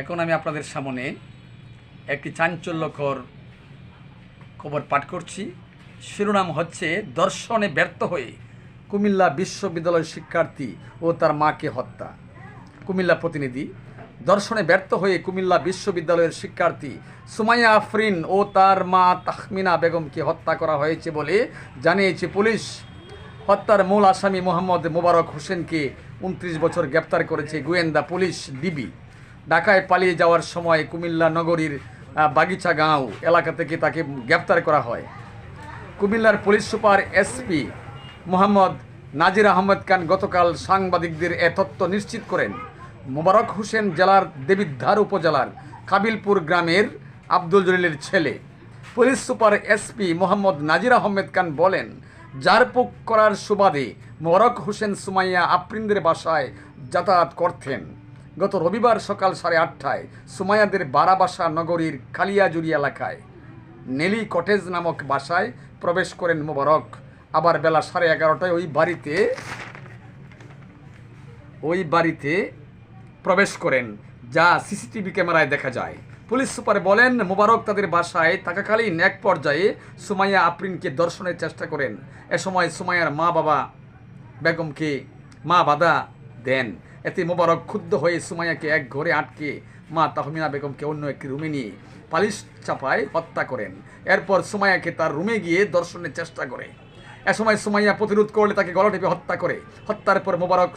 এখন আমি আপনাদের সামনে একটি চাঞ্চল্যকর খবর পাঠ করছি। শিরোনাম হচ্ছে, দর্শনে ব্যর্থ হয়ে কুমিল্লা বিশ্ববিদ্যালয়ের শিক্ষার্থী ও তার মাকে হত্যা। কুমিল্লা প্রতিনিধি, দর্শনে ব্যর্থ হয়ে কুমিল্লা বিশ্ববিদ্যালয়ের শিক্ষার্থী সুমাইয়া আফরিন ও তার মা তাহমিনা বেগমকে হত্যা করা হয়েছে বলে জানিয়েছে পুলিশ। হত্যার মূল আসামি মোহাম্মদ মোবারক হোসেনকে উনত্রিশ বছর গ্রেপ্তার করেছে গোয়েন্দা পুলিশ, ডিবি। ঢাকায় পালিয়ে যাওয়ার সময় কুমিল্লা নগরীর বাগিচা গাঁও এলাকা থেকে তাকে গ্রেপ্তার করা হয়। কুমিল্লার police super SP Mohammad Nazir Ahmed Khan গতকাল সাংবাদিকদের এ তথ্য নিশ্চিত করেন। মোবারক হোসেন জেলার দেবিদ্ধার উপজেলার কাবিলপুর গ্রামের আব্দুল জলিলের ছেলে। Police super SP Mohammad Nazir Ahmed Khan বলেন জারপুক করার সুবাদে মোবারক হোসেন সুমাইয়া আপ্রিন্দের বাসায় যাতায়াত করতেন। গত রবিবার সকাল সাড়ে আটটায় সুমাইয়াদের বারাবাসা নগরীর কালিয়াজুরি এলাকায়। নেলি কটেজ নামক বাসায় প্রবেশ করেন মোবারক। আবার বেলা সাড়ে এগারোটায় ওই বাড়িতে ওই বাড়িতে প্রবেশ করেন, যা সিসিটিভি ক্যামেরায় দেখা যায়। পুলিশ সুপার বলেন, মোবারক তাদের বাসায় থাকাকালীন এক পর্যায়ে সুমাইয়া আফরিনকে দর্শনের চেষ্টা করেন। এ সময় সুমাইয়ার মা বাবা বেগমকে মা বাধা দেন। এতে মোবারক ক্ষুব্ধ হয়ে সুমাইয়াকে এক ঘরে আটকে মা তাহমিনা বেগমকে অন্য একটি রুমে নিয়ে পালিশ চাপায় হত্যা করেন। এরপর সুমাইয়াকে তার রুমে গিয়ে দর্শনের চেষ্টা করে। এ সময় সুমাইয়া প্রতিরোধ করলে তাকে গলা টিপে হত্যা করে। হত্যার পর মোবারক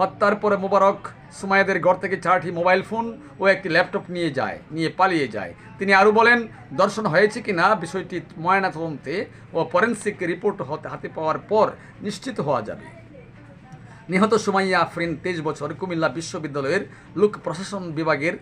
হত্যার পরে মোবারক সুমাইয়াদের ঘর থেকে চারটি মোবাইল ফোন ও একটি ল্যাপটপ নিয়ে যায়, নিয়ে পালিয়ে যায়। তিনি আরও বলেন, দর্শন হয়েছে কি না বিষয়টি ময়নাতদন্তে ও ফরেন্সিক রিপোর্ট হতে হাতে পাওয়ার পর নিশ্চিত হওয়া যাবে। নিহত সুমাইয়া আফরিন তেইশ বছর কুমিল্লা বিশ্ববিদ্যালয়ের লোক প্রশাসন বিভাগের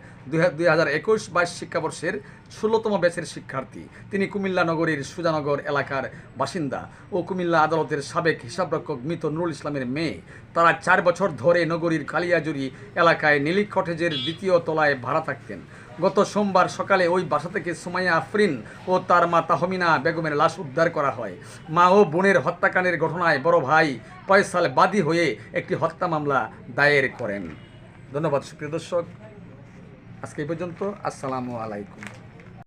দুই হাজার একুশ বাইশ শিক্ষাবর্ষের ষোলোতম ব্যাচের শিক্ষার্থী। তিনি কুমিল্লা নগরীর সুজানগর এলাকার বাসিন্দা ও কুমিল্লা আদালতের সাবেক হিসাবরক্ষক মৃত নুরুল ইসলামের মেয়ে। তারা চার বছর ধরে নগরীর কালিয়াজুরি এলাকায় নীলি কটেজের দ্বিতীয় তলায় ভাড়া থাকতেন। গত সোমবার সকালে ওই বাসা থেকে সুমাইয়া আফরিন ও তার মা তাহমিনা বেগমের লাশ উদ্ধার করা হয়। মা ও বোনের হত্যাকাণ্ডের ঘটনায় বড় ভাই ফয়সাল বাদী হয়ে একটি হত্যা মামলা দায়ের করেন। ধন্যবাদ, সুপ্রিয় দর্শক। আজকে এই পর্যন্ত। আসসালামু আলাইকুম।